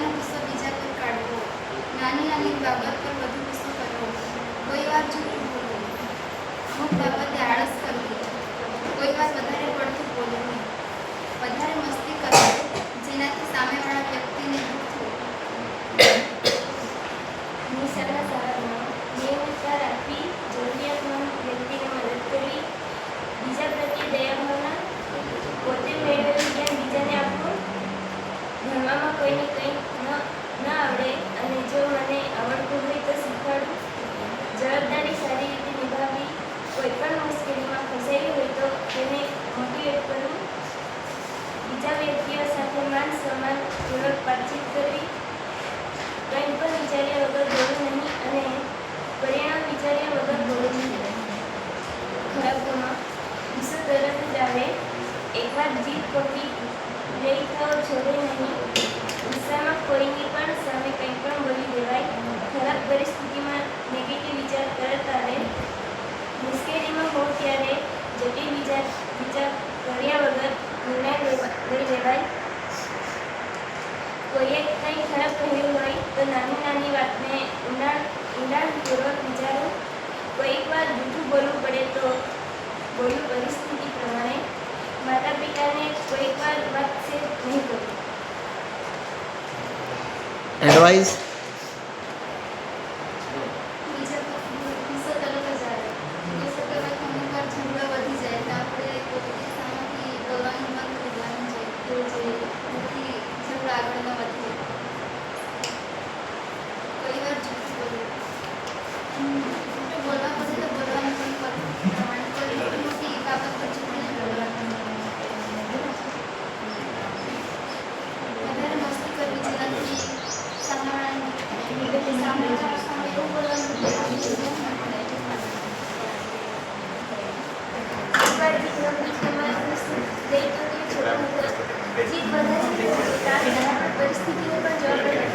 બીજા પર કાઢવો? નાની નાની બાબત પર વધુ ગુસ્સો કરવો? કોઈ વાર જૂઠું બોલવું? અમુક બાબતે આળસ કરવી? વાતચીત કરવી. કંઈ પણ વિચાર્યા વગર બોલવું નહીં અને પરિણામ વિચાર્યા વગર બોલવું નહીં ખરાબ ગુસ્સો તરત જ આવે એકવાર જીત પકડી લઈ તો છોડે નહીં. ગુસ્સામાં કોઈની પણ સામે કંઈ પણ બોલી દેવાય. ખરાબ પરિસ્થિતિમાં નેગેટિવ વિચાર તરત આવે મુશ્કેલીમાં હો ત્યારે જટિલ વિચાર વિચાર કર્યા વગર નિર્ણય લઈ લેવાય. ખરાબ કહ્યું હોય તો નાની નાની વાતને ઊંડાણ ઊંડાણપૂર્વક વિચારો. કોઈક વાર જૂઠું બોલવું પડે તો બોલવું પરિસ્થિતિ પ્રમાણે. માતા પિતાને કોઈક વાર વાત શેર નહીં કરવી. એડવાઇસ પછી બધા પરિસ્થિતિને પણ જવાબદાર